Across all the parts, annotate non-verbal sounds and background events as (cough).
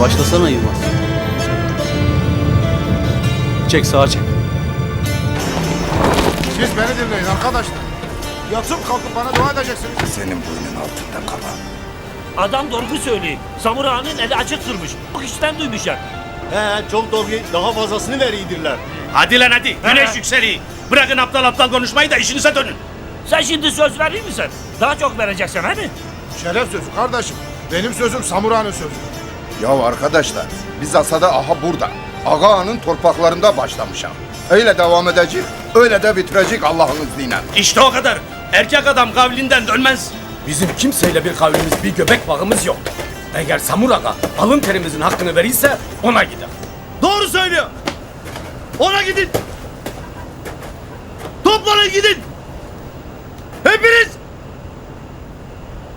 Yavaşlasana Yılmaz. Çek sağa çek. Siz beni dinleyin arkadaşlar. Yatıp kalkıp bana dua edeceksiniz. Senin boynun altında kalan. Adam doğru söylüyor. Samura'nın eli açık durmuş. Bu işten duymuşlar. He çok doğru. Daha fazlasını veriydirler. Hadi lan hadi. Güneş yükseliyor. Bırakın aptal aptal konuşmayı da işinize dönün. Sen şimdi söz verir misin? Daha çok vereceksin hani? Şeref sözü kardeşim. Benim sözüm Samura'nın sözü. Ya arkadaşlar biz asada aha burada. Ağanın torpaklarında başlamışam. Öyle devam edecek, öyle de bitirecek Allah'ın izniyle. İşte o kadar. Erkek adam kavlinden dönmez. Bizim kimseyle bir kavlimiz, bir göbek bağımız yok. Eğer Samur Ağa alın terimizin hakkını verirse ona gider. Doğru söylüyor. Ona gidin. Toplanın gidin. Hepiniz.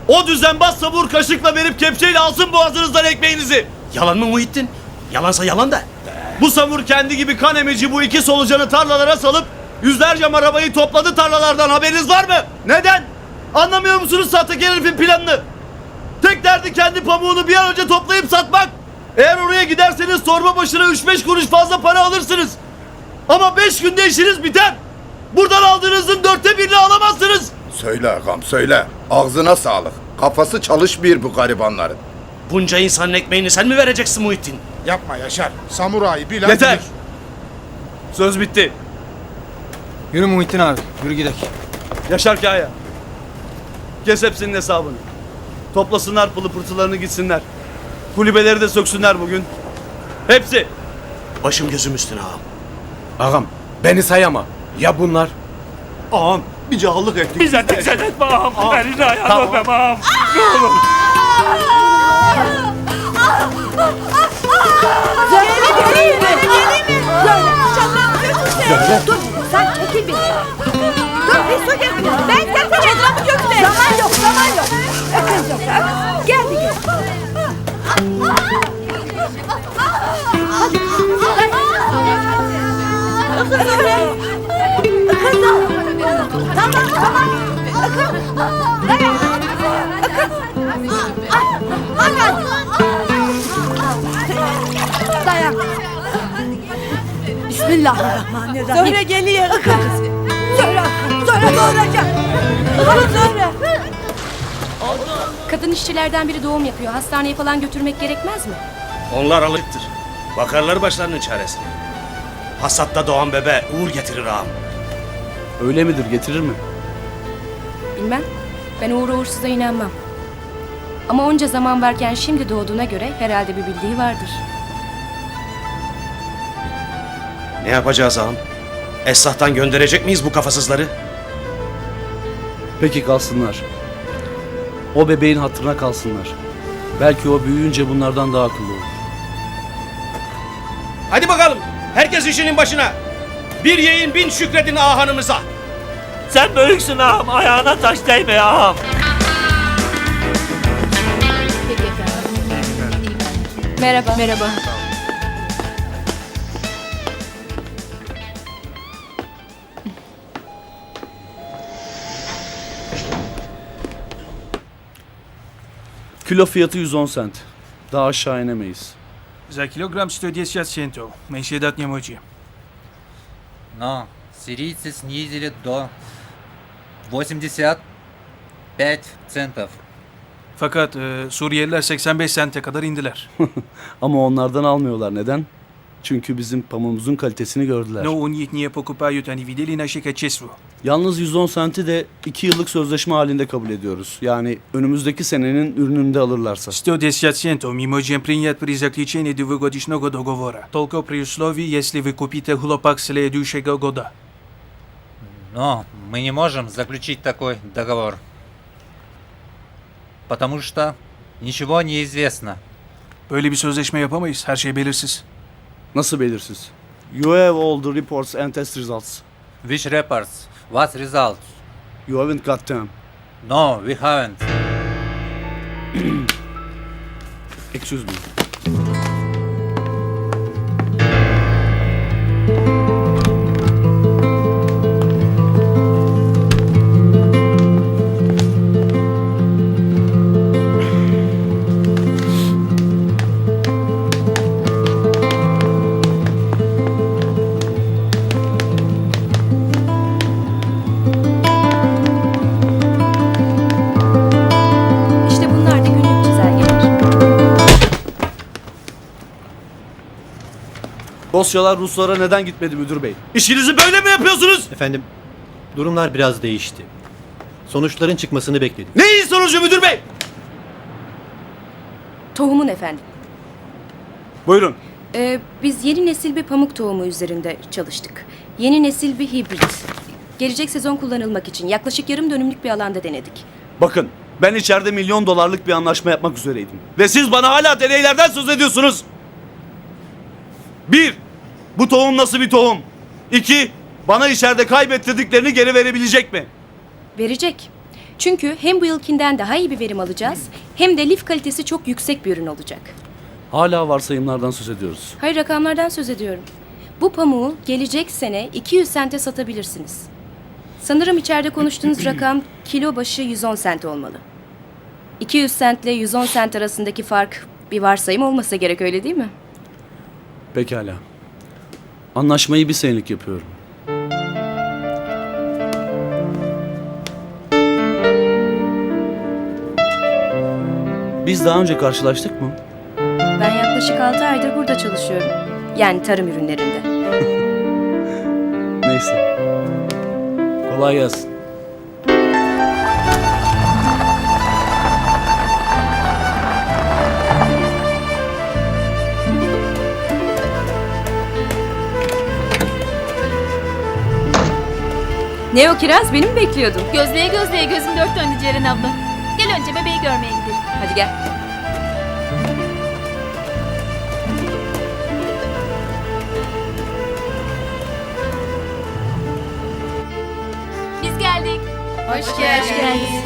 O düzenbaz sabur kaşıkla verip kepçeyle alsın boğazınızdan ekmeğinizi. Yalan mı Muhittin? Yalansa yalan da. Bu samur kendi gibi kan emici bu iki solucanı tarlalara salıp yüzlerce arabayı topladı tarlalardan haberiniz var mı? Neden? Anlamıyor musunuz sahtekar herifin planını? Tek derdi kendi pamuğunu bir an önce toplayıp satmak. Eğer oraya giderseniz torba başına 3-5 kuruş fazla para alırsınız. Ama 5 günde işiniz biter. Buradan aldığınızın dörtte birini alamazsınız. Söyle ağam söyle. Ağzına sağlık. Kafası çalışmıyor bu garibanların. Bunca insanın ekmeğini sen mi vereceksin Muhittin? Yapma Yaşar. Samura'yı bilen Yeter. bilir. Söz bitti. Yürü Muhittin abi, yürü gidelim. Yaşar Kaya. Kes hepsinin hesabını. Toplasınlar pılı pırtılarını gitsinler. Kulübeleri de söksünler bugün. Hepsi. Başım gözüm üstüne ağam. Ağam beni sayama. Ya bunlar? Ağam bir cahillik ettik. Bize de sen etme ağam. Elini ayağını öpem ağam. Ne olur. Gelin gelin mi? Gelin mi? Söyle. Dur sen çekil bir. Dur bir su getir. Ben getireceğim. Etrafı götüre. Zaman yok zaman yok. Akıl yok. Gel bir gel. Kızım. Kızım. Tamam tamam. Akın. Dayan. Akın. Ay, Akın. Dayan. Bismillahirrahmanirrahim. Söyle geliyor. Akın. Söyle Akın. Söyle doğuracak. Akın söyle. Kadın işçilerden biri doğum yapıyor. Hastaneye falan götürmek gerekmez mi? Onlar alıktır. Bakarlar başlarının çaresine. Hasatta doğan bebe uğur getirir ağam. Öyle midir getirir mi? Bilmem. Ben uğur uğursuza inanmam. Ama onca zaman varken şimdi doğduğuna göre herhalde bir bildiği vardır. Ne yapacağız ağam? Esrahtan gönderecek miyiz bu kafasızları? Peki kalsınlar. O bebeğin hatırına kalsınlar. Belki o büyüyünce bunlardan daha akıllı olur. Hadi bakalım. Herkes işinin başına. Bir yiyin bin şükredin ağa hanımıza. Sen büyüksün ağam. Ayağına taş değme ağam. Merhaba. Merhaba. Kilo fiyatı 110 cent. Daha aşağı inemeyiz. За килограмм 110 центов. Меньше дать не мочи. Но сирийцы снизили до 85 центов. Fakat e, Suriyeliler 85 sente kadar indiler. (laughs) Ama onlardan almıyorlar. Neden? Çünkü bizim pamuğumuzun kalitesini gördüler. Но у них не покупают, они видели наше качество. Yalnız 110 senti de 2 yıllık sözleşme halinde kabul ediyoruz. Yani önümüzdeki senenin ürününü de alırlarsa. 110 центов мы можем принять при заключении двухгодичного договора. Только при условии, если вы купите хлопок следующего года. Но мы не можем заключить такой договор. Потому что ничего не известно. Böyle bir sözleşme yapamayız. Her şey belirsiz. Nasıl belirsiz? You have all the reports and test results. Which reports? What results? You haven't got them. No, we haven't. Excuse me. Dosyalar Ruslara neden gitmedi müdür bey? İşinizi böyle mi yapıyorsunuz? Efendim, durumlar biraz değişti. Sonuçların çıkmasını bekledik. Ne iyi sonucu müdür bey? Tohumun efendim. Buyurun. Ee, biz yeni nesil bir pamuk tohumu üzerinde çalıştık. Yeni nesil bir hibrit. Gelecek sezon kullanılmak için yaklaşık yarım dönümlük bir alanda denedik. Bakın ben içeride milyon dolarlık bir anlaşma yapmak üzereydim. Ve siz bana hala deneylerden söz ediyorsunuz. Bir, bu tohum nasıl bir tohum? İki, bana içeride kaybettirdiklerini geri verebilecek mi? Verecek. Çünkü hem bu yılkinden daha iyi bir verim alacağız hem de lif kalitesi çok yüksek bir ürün olacak. Hala varsayımlardan söz ediyoruz. Hayır rakamlardan söz ediyorum. Bu pamuğu gelecek sene 200 sente satabilirsiniz. Sanırım içeride konuştuğunuz (clears throat) rakam kilo başı 110 sent olmalı. 200 sentle 110 sent arasındaki fark bir varsayım olmasa gerek öyle değil mi? Pekala. Anlaşmayı bir senelik yapıyorum. Biz daha önce karşılaştık mı? Ben yaklaşık 6 aydır burada çalışıyorum. Yani tarım ürünlerinde. (laughs) Neyse. Kolay gelsin. Ne o kiraz beni mi bekliyordun? Gözleye gözleye gözüm dört döndü Ceren abla. Gel önce bebeği görmeye gidelim. Hadi gel. Biz geldik. Hoş geldiniz.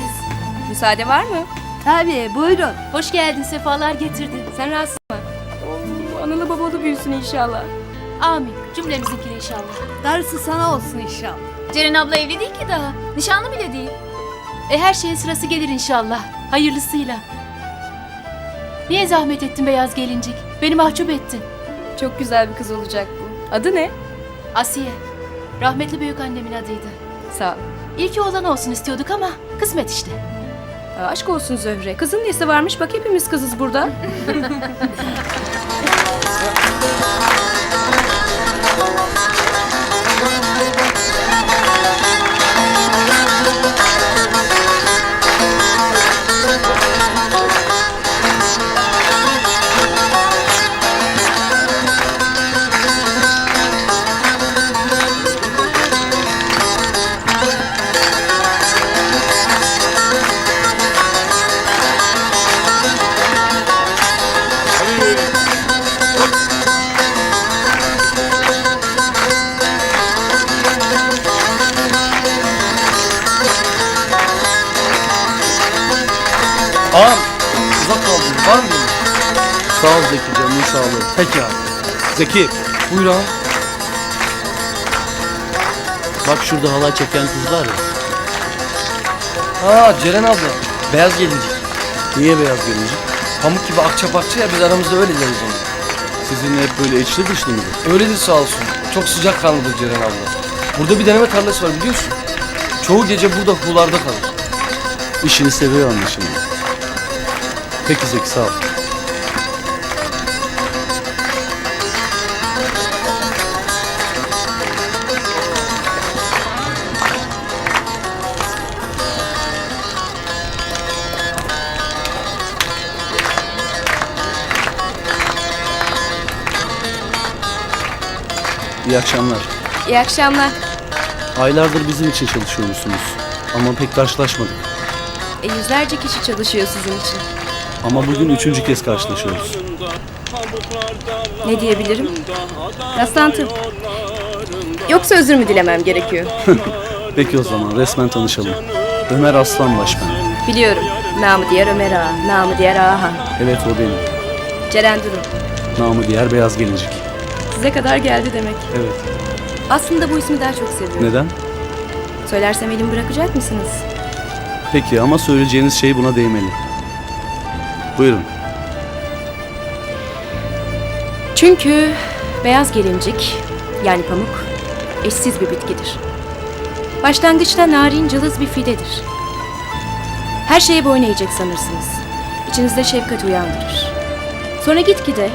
Müsaade var mı? Tabii buyurun. Hoş geldin sefalar getirdin. Sen rahatsız mı? Oo, analı babalı büyüsün inşallah. Amin. Cümlemizinkini inşallah. Darısı sana olsun inşallah. Ceren abla evli değil ki daha. Nişanlı bile değil. E her şeyin sırası gelir inşallah. Hayırlısıyla. Niye zahmet ettin beyaz gelincik? Beni mahcup ettin. Çok güzel bir kız olacak bu. Adı ne? Asiye. Rahmetli büyük annemin adıydı. Sağ ol. İlki oğlan olsun istiyorduk ama kısmet işte. Aa, aşk olsun Zöhre. Kızın nesi varmış? Bak hepimiz kızız burada. (laughs) (laughs) Ağam, Sağ ol Zeki canının sağlığı. Peki abi. Zeki Buyur ağam. bak şurada halay çeken kız var ya. Aa Ceren abla. Beyaz gelincik. Niye beyaz gelincik? Pamuk gibi akça bakça ya biz aramızda öyle deriz onu. Sizinle hep böyle içli dışlı mıdır? Öyledir sağ olsun. Çok sıcak kanlıdır Ceren abla. Burada bir deneme tarlası var biliyorsun. Çoğu gece burada hularda kalır. İşini seviyor anlaşılan. Peki Zeki sağ ol. İyi akşamlar. İyi akşamlar. Aylardır bizim için çalışıyormuşsunuz. Ama pek karşılaşmadık. E, yüzlerce kişi çalışıyor sizin için. Ama bugün üçüncü kez karşılaşıyoruz. Ne diyebilirim? Rastlantı. Yoksa özür mü dilemem gerekiyor? (laughs) Peki o zaman resmen tanışalım. Ömer Aslanbaş ben. Biliyorum. Namı diğer Ömer Ağa, namı diğer Ağa. Evet o benim. Ceren Duru. Namı diğer beyaz gelincik. Size kadar geldi demek. Evet. Aslında bu ismi daha çok seviyorum. Neden? Söylersem elimi bırakacak mısınız? Peki ama söyleyeceğiniz şey buna değmeli. Buyurun. Çünkü beyaz gelincik yani pamuk eşsiz bir bitkidir. Başlangıçta narin cılız bir fidedir. Her şeye boyun eğecek sanırsınız. İçinizde şefkat uyandırır. Sonra gitgide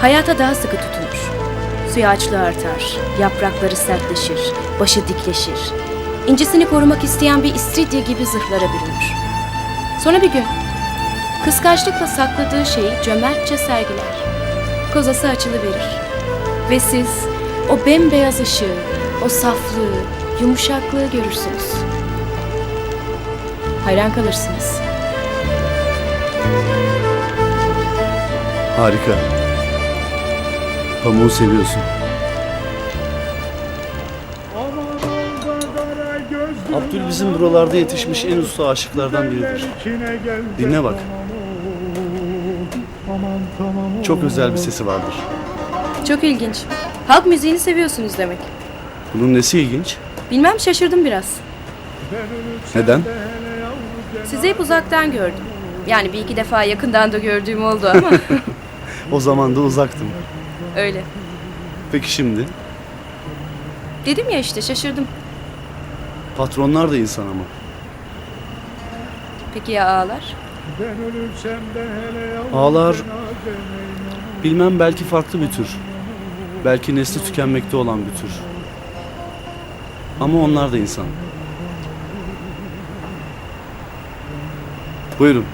hayata daha sıkı tutunur. Suyu açlığı artar, yaprakları sertleşir, başı dikleşir. İncisini korumak isteyen bir istiridye gibi zırhlara bürünür. Sonra bir gün kıskançlıkla sakladığı şeyi cömertçe sergiler. Kozası açılıverir. Ve siz o bembeyaz ışığı, o saflığı, yumuşaklığı görürsünüz. Hayran kalırsınız. Harika. Pamuğu seviyorsun. Abdül bizim buralarda yetişmiş en usta aşıklardan biridir. Dinle bak. Çok özel bir sesi vardır. Çok ilginç. Halk müziğini seviyorsunuz demek. Bunun nesi ilginç? Bilmem şaşırdım biraz. Neden? Sizi hep uzaktan gördüm. Yani bir iki defa yakından da gördüğüm oldu ama (laughs) O zaman da uzaktım. Öyle. Peki şimdi? Dedim ya işte şaşırdım. Patronlar da insan ama. Peki ya ağlar? Ağlar bilmem belki farklı bir tür. Belki nesli tükenmekte olan bir tür. Ama onlar da insan. Buyurun.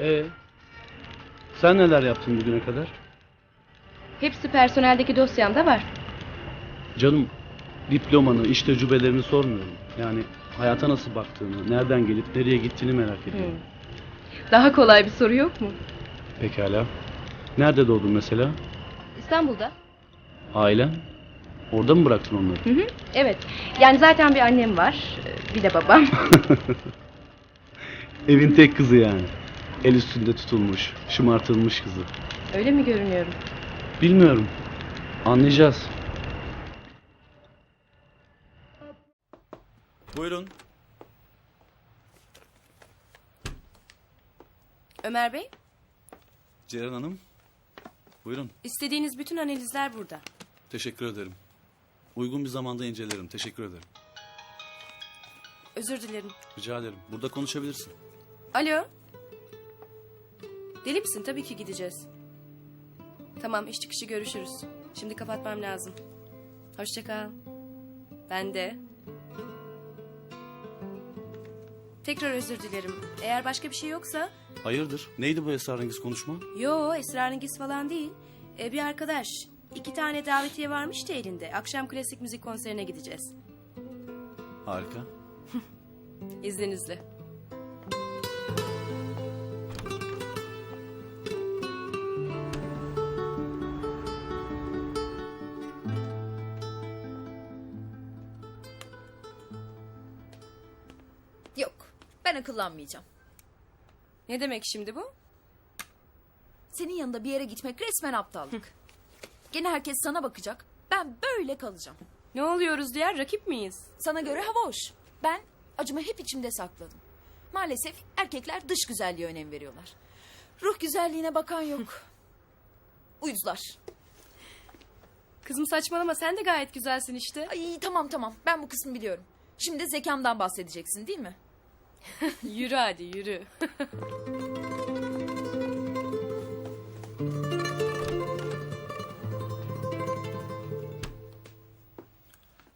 Ee, sen neler yaptın bugüne kadar? Hepsi personeldeki dosyamda var. Canım, diplomanı, iş tecrübelerini sormuyorum. Yani hayata nasıl baktığını, nereden gelip nereye gittiğini merak ediyorum. Daha kolay bir soru yok mu? Pekala. Nerede doğdun mesela? İstanbul'da. Ailen? Orada mı bıraktın onları? Hı hı. Evet. Yani zaten bir annem var. Bir de babam. (laughs) Evin tek kızı yani. El üstünde tutulmuş, şımartılmış kızı. Öyle mi görünüyorum? Bilmiyorum. Anlayacağız. Buyurun. Ömer Bey, Ceren Hanım. Buyurun. istediğiniz bütün analizler burada. Teşekkür ederim. Uygun bir zamanda incelerim. Teşekkür ederim. Özür dilerim. Rica ederim. Burada konuşabilirsin. Alo. Deli misin? Tabii ki gideceğiz. Tamam, iş çıkışı görüşürüz. Şimdi kapatmam lazım. Hoşça kal. Ben de. Tekrar özür dilerim. Eğer başka bir şey yoksa... Hayırdır? Neydi bu esrarengiz konuşma? Yo, esrarengiz falan değil. Ee, bir arkadaş. iki tane davetiye varmıştı elinde. Akşam klasik müzik konserine gideceğiz. Harika. (laughs) İzninizle. Yok ben akıllanmayacağım. Ne demek şimdi bu? Senin yanında bir yere gitmek resmen aptallık. Gene herkes sana bakacak. Ben böyle kalacağım. Ne oluyoruz diğer rakip miyiz? Sana göre hava hoş. Ben acımı hep içimde sakladım. Maalesef erkekler dış güzelliğe önem veriyorlar. Ruh güzelliğine bakan yok. Uyuzlar. Kızım saçmalama sen de gayet güzelsin işte. Ay tamam tamam ben bu kısmı biliyorum. Şimdi zekamdan bahsedeceksin değil mi? (laughs) yürü hadi yürü. (laughs)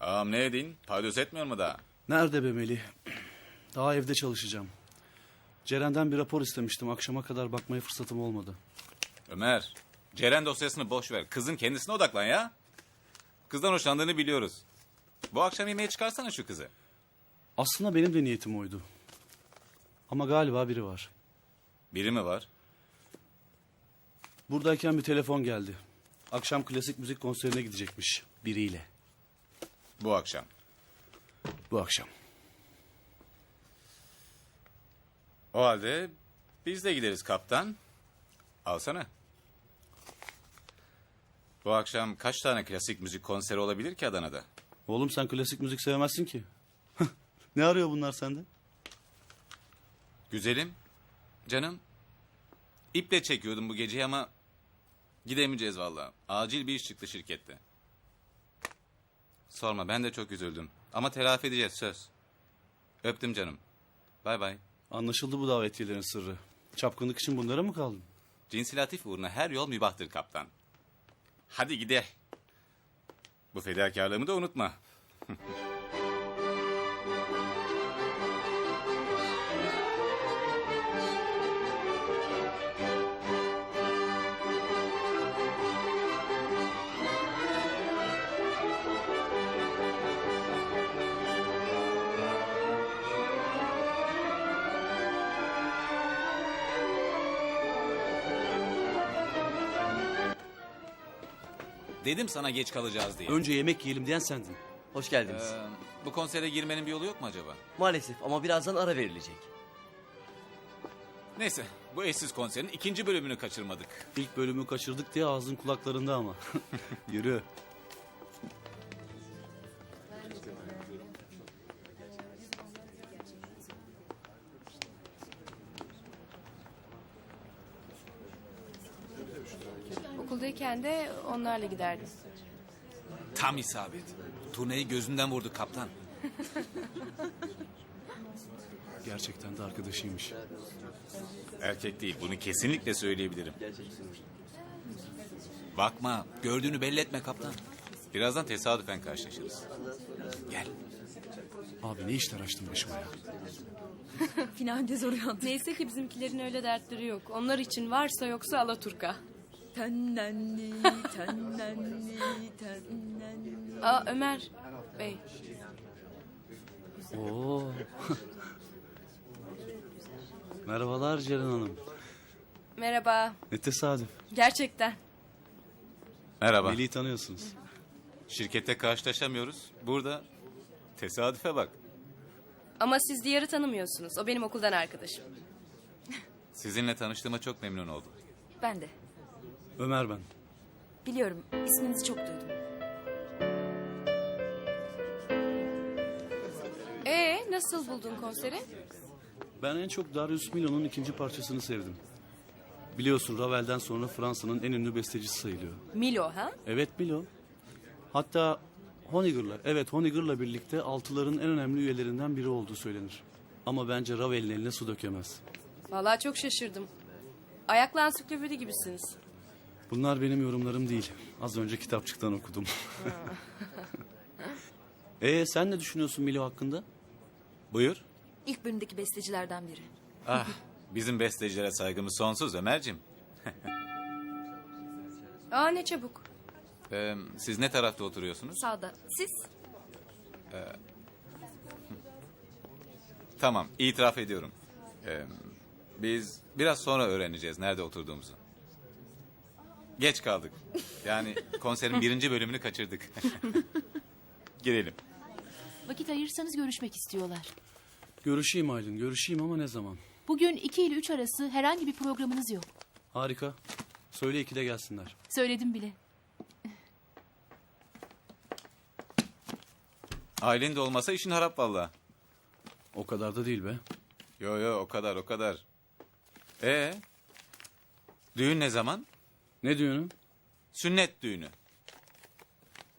Ağam ne edin? Paydos etmiyor mu daha? Nerede be Melih? (clears throat) Daha evde çalışacağım. Ceren'den bir rapor istemiştim. Akşama kadar bakmaya fırsatım olmadı. Ömer, Ceren dosyasını boş ver. Kızın kendisine odaklan ya. Kızdan hoşlandığını biliyoruz. Bu akşam yemeğe çıkarsana şu kızı. Aslında benim de niyetim oydu. Ama galiba biri var. Biri mi var? Buradayken bir telefon geldi. Akşam klasik müzik konserine gidecekmiş biriyle. Bu akşam. Bu akşam. O halde biz de gideriz kaptan. Alsana. Bu akşam kaç tane klasik müzik konseri olabilir ki Adana'da? Oğlum sen klasik müzik sevmezsin ki. (laughs) ne arıyor bunlar sende? Güzelim. Canım. İple çekiyordum bu geceyi ama gidemeyeceğiz vallahi. Acil bir iş çıktı şirkette. Sorma ben de çok üzüldüm. Ama telafi edeceğiz söz. Öptüm canım. Bay bay. Anlaşıldı bu davetiyelerin sırrı. Çapkınlık için bunlara mı kaldın? Cinsilatif uğruna her yol mübahtır kaptan. Hadi gidelim. Bu fedakarlığımı da unutma. (laughs) Dedim sana geç kalacağız diye. Önce yemek yiyelim diyen sendin. Hoş geldiniz. Ee, bu konsere girmenin bir yolu yok mu acaba? Maalesef ama birazdan ara verilecek. Neyse bu eşsiz konserin ikinci bölümünü kaçırmadık. İlk bölümü kaçırdık diye ağzın kulaklarında ama. (laughs) Yürü. De onlarla giderdim. Tam isabet. Turneyi gözünden vurdu kaptan. (laughs) Gerçekten de arkadaşıymış. Erkek değil bunu kesinlikle söyleyebilirim. Bakma gördüğünü belli etme kaptan. Birazdan tesadüfen karşılaşırız. Gel. Abi ne işler açtın başıma ya. Finalde zor uyandık. Neyse ki bizimkilerin öyle dertleri yok. Onlar için varsa yoksa Alaturka. Tennenni, tennenni, tennenni. Aa Ömer Bey. Oo. Merhabalar Ceren Hanım. Merhaba. Ne tesadüf. Gerçekten. Merhaba. Melih'i tanıyorsunuz. Şirkette karşılaşamıyoruz. Burada tesadüfe bak. Ama siz diğeri tanımıyorsunuz. O benim okuldan arkadaşım. Sizinle tanıştığıma çok memnun oldum. Ben de. Ömer ben. Biliyorum. isminizi çok duydum. Ee nasıl buldun konseri? Ben en çok Darius Milhaud'un ikinci parçasını sevdim. Biliyorsun Ravel'den sonra Fransa'nın en ünlü bestecisi sayılıyor. Milo ha? Evet Milo. Hatta Honegger'la, evet Honegger'la birlikte altıların en önemli üyelerinden biri olduğu söylenir. Ama bence Ravel'in eline su dökemez. Vallahi çok şaşırdım. Ayaklı ansiklopedi gibisiniz. Bunlar benim yorumlarım değil. Az önce kitapçıktan okudum. (laughs) Ee sen ne düşünüyorsun Milo hakkında? Buyur. İlk bölümdeki bestecilerden biri. Ah bizim bestecilere saygımız sonsuz Ömer'cim. (laughs) Aa ne çabuk. Ee, siz ne tarafta oturuyorsunuz? Sağda. Siz? Tamam itiraf ediyorum. Ee, biz biraz sonra öğreneceğiz nerede oturduğumuzu. Geç kaldık. Yani konserin birinci bölümünü kaçırdık. (laughs) Girelim. Vakit ayırırsanız görüşmek istiyorlar. Görüşeyim Aylin, görüşeyim ama ne zaman? Bugün 2 ile 3 arası herhangi bir programınız yok. Harika. Söyle ikide gelsinler. Söyledim bile. Ailen de olmasa işin harap valla. O kadar da değil be. Yo yo o kadar o kadar. Ee, düğün ne zaman? Ne düğünü? Sünnet düğünü.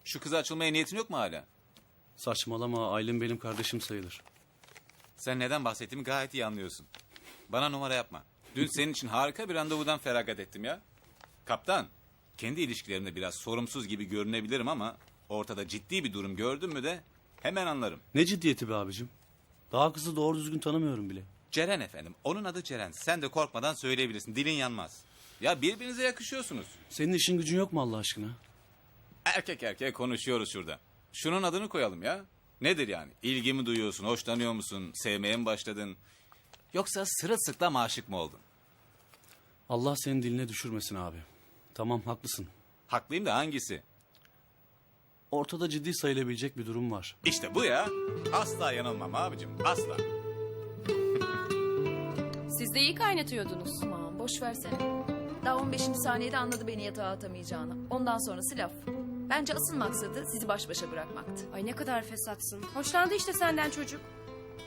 Şu kıza açılmaya niyetin yok mu hala? Saçmalama Aylin benim kardeşim sayılır. Sen neden bahsettiğimi gayet iyi anlıyorsun. Bana numara yapma. Dün senin için harika bir randevudan feragat ettim ya. Kaptan, kendi ilişkilerimde biraz sorumsuz gibi görünebilirim ama... ...ortada ciddi bir durum gördün mü de hemen anlarım. Ne ciddiyeti be abicim? Daha kızı doğru düzgün tanımıyorum bile. Ceren efendim, onun adı Ceren. Sen de korkmadan söyleyebilirsin, dilin yanmaz. Ya birbirinize yakışıyorsunuz. Senin işin gücün yok mu Allah aşkına? Erkek erkeğe konuşuyoruz şurada. Şunun adını koyalım ya. Nedir yani? İlgi mi duyuyorsun, hoşlanıyor musun, sevmeye mi başladın? Yoksa sırılsıklam aşık mı oldun? Allah senin diline düşürmesin abi. Tamam haklısın. Haklıyım da hangisi? Ortada ciddi sayılabilecek bir durum var. İşte bu ya. Asla yanılmam abicim, asla. Siz de iyi kaynatıyordunuz. Aman boş versene. Daha 15. saniyede anladı beni yatağa atamayacağını. Ondan sonrası laf. Bence asıl maksadı sizi baş başa bırakmaktı. Ay ne kadar fesatsın. Hoşlandı işte senden çocuk.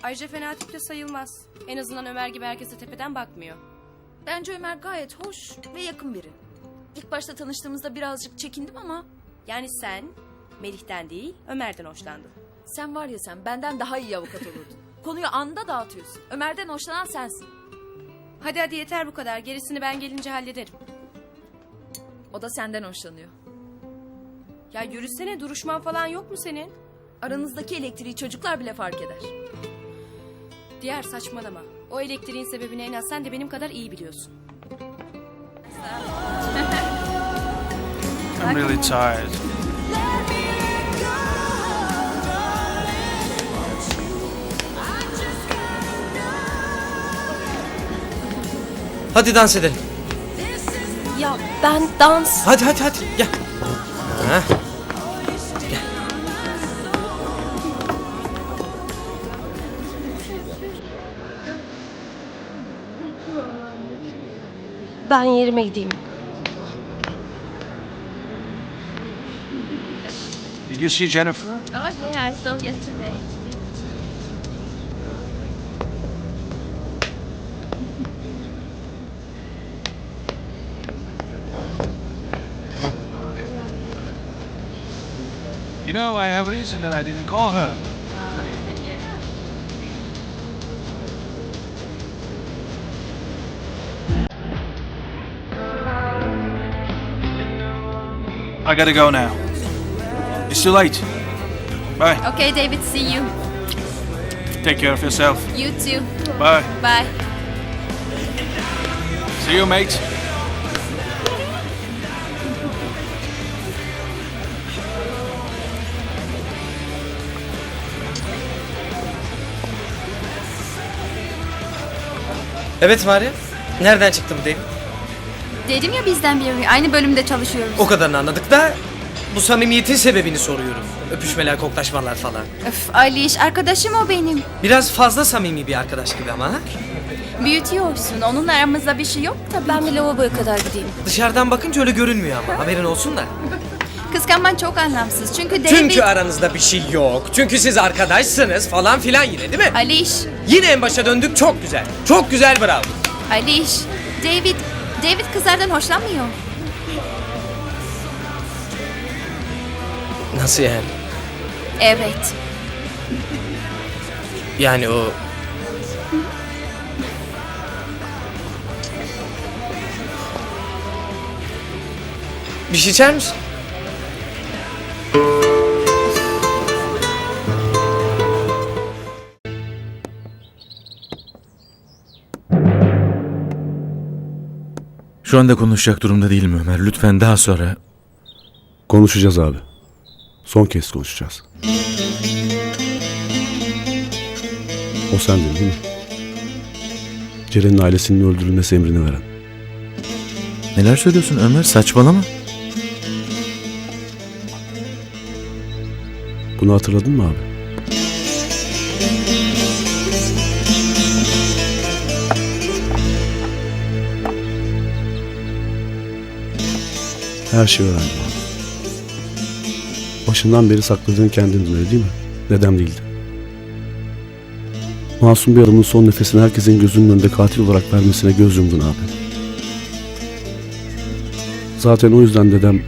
Ayrıca fena tip de sayılmaz. En azından Ömer gibi herkese tepeden bakmıyor. Bence Ömer gayet hoş ve yakın biri. İlk başta tanıştığımızda birazcık çekindim ama... Yani sen Melih'ten değil Ömer'den hoşlandın. Sen var ya sen benden daha iyi avukat olurdun. (laughs) Konuyu anda dağıtıyorsun. Ömer'den hoşlanan sensin. Hadi hadi yeter bu kadar. Gerisini ben gelince hallederim. O da senden hoşlanıyor. Ya yürüsene duruşman falan yok mu senin? Aranızdaki elektriği çocuklar bile fark eder. Diğer saçmalama. O elektriğin sebebini en az sen de benim kadar iyi biliyorsun. I'm really tired. Hadi dans edelim. Ya ben dans... Hadi hadi hadi gel. Ha. Ben yerime gideyim. Did you see Jennifer? Oh yeah, I saw yesterday. You know, I have a reason that I didn't call her. I gotta go now. It's too late. Bye. Okay David, see you. Take care of yourself. You too. Bye. Bye. See you, mate. Evet Maria. Nereden çıktı bu David? Dedim ya bizden biri. Aynı bölümde çalışıyoruz. O kadarını anladık da bu samimiyetin sebebini soruyorum. Öpüşmeler, koklaşmalar falan. Öf Aliş arkadaşım o benim. Biraz fazla samimi bir arkadaş gibi ama ha? Büyütüyorsun. Onunla aramızda bir şey yok tabii Ben bir lavaboya kadar gideyim. Dışarıdan bakınca öyle görünmüyor ama haberin olsun da. Kıskanman çok anlamsız. Çünkü David... Çünkü aranızda bir şey yok. Çünkü siz arkadaşsınız falan filan yine değil mi? Aliş. Yine en başa döndük çok güzel. Çok güzel bravo. Aliş. David... David kızlardan hoşlanmıyor. Nasıl yani? Evet. Yani o... Bir şey içer misin? Şu anda konuşacak durumda değilim Ömer. Lütfen daha sonra... Konuşacağız abi. Son kez konuşacağız. O sendin değil mi? Ceren'in ailesinin öldürülmesi emrini veren. Neler söylüyorsun Ömer? Saçmalama. Bunu hatırladın mı abi? Her şeyi öğrendim abi. Başından beri sakladığın kendindin öyle değil mi? Dedem değildi. Masum bir adamın son nefesini herkesin gözünün önünde katil olarak vermesine göz yumdun abi. Zaten o yüzden dedem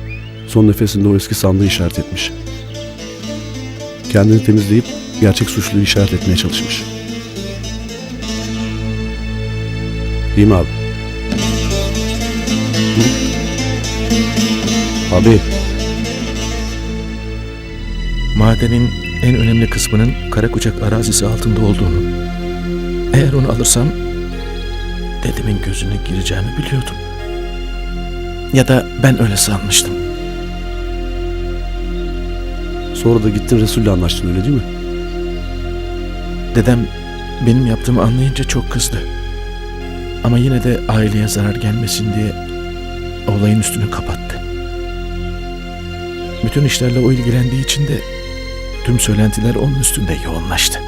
son nefesinde o eski sandığı işaret etmiş. Kendini temizleyip gerçek suçluyu işaret etmeye çalışmış. Değil mi abi? Hı? Abi Madenin en önemli kısmının Karakucak arazisi altında olduğunu, eğer onu alırsam dedemin gözüne gireceğimi biliyordum. Ya da ben öyle sanmıştım. sonra da gittin Resul'le anlaştın öyle değil mi? Dedem benim yaptığımı anlayınca çok kızdı. Ama yine de aileye zarar gelmesin diye olayın üstünü kapattı. Bütün işlerle o ilgilendiği için de tüm söylentiler onun üstünde yoğunlaştı.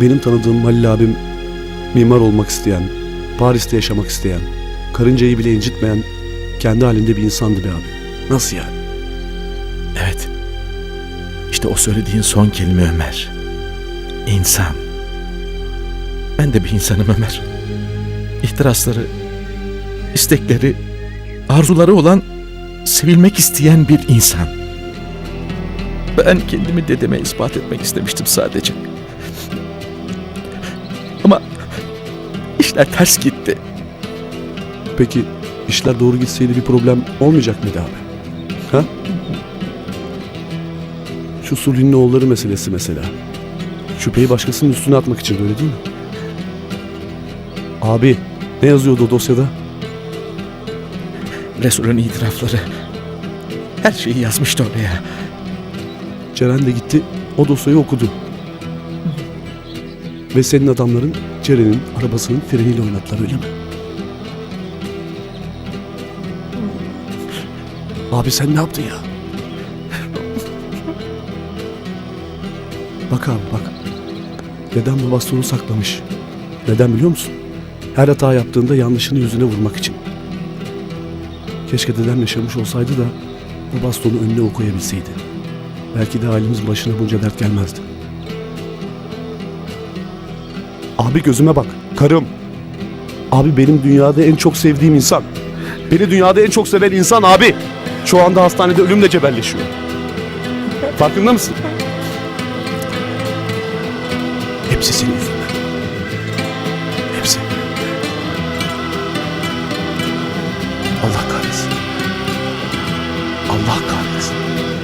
Benim tanıdığım Halil abim mimar olmak isteyen, Paris'te yaşamak isteyen, karıncayı bile incitmeyen kendi halinde bir insandı be abi. Nasıl yani? Evet. İşte o söylediğin son kelime Ömer. İnsan. Ben de bir insanım Ömer. İhtirasları, istekleri, arzuları olan, sevilmek isteyen bir insan. Ben kendimi dedeme ispat etmek istemiştim sadece. Ama işler ters gitti. Peki işler doğru gitseydi bir problem olmayacak mıydı abi? Ha? Şu Sulhi'nin oğulları meselesi mesela. Şüpheyi başkasının üstüne atmak için öyle değil mi? Abi ne yazıyordu o dosyada? Resul'ün itirafları. Her şeyi yazmıştı oraya. Ceren de gitti o dosyayı okudu. Ve senin adamların Ceren'in arabasının freniyle oynadılar öyle mi? Abi sen ne yaptın ya? Bak abi bak. Dedem bu bastonu saklamış. Neden biliyor musun? Her hata yaptığında yanlışını yüzüne vurmak için. Keşke dedem yaşamış olsaydı da bu bastonu önüne okuyabilseydi. Belki de ailemizin başına bunca dert gelmezdi. Abi gözüme bak. Karım. Abi benim dünyada en çok sevdiğim insan. Beni dünyada en çok seven insan abi. Şu anda hastanede ölümle cebelleşiyor. Farkında mısın? Hepsi senin yüzünden. Hepsi. Allah kahretsin. Allah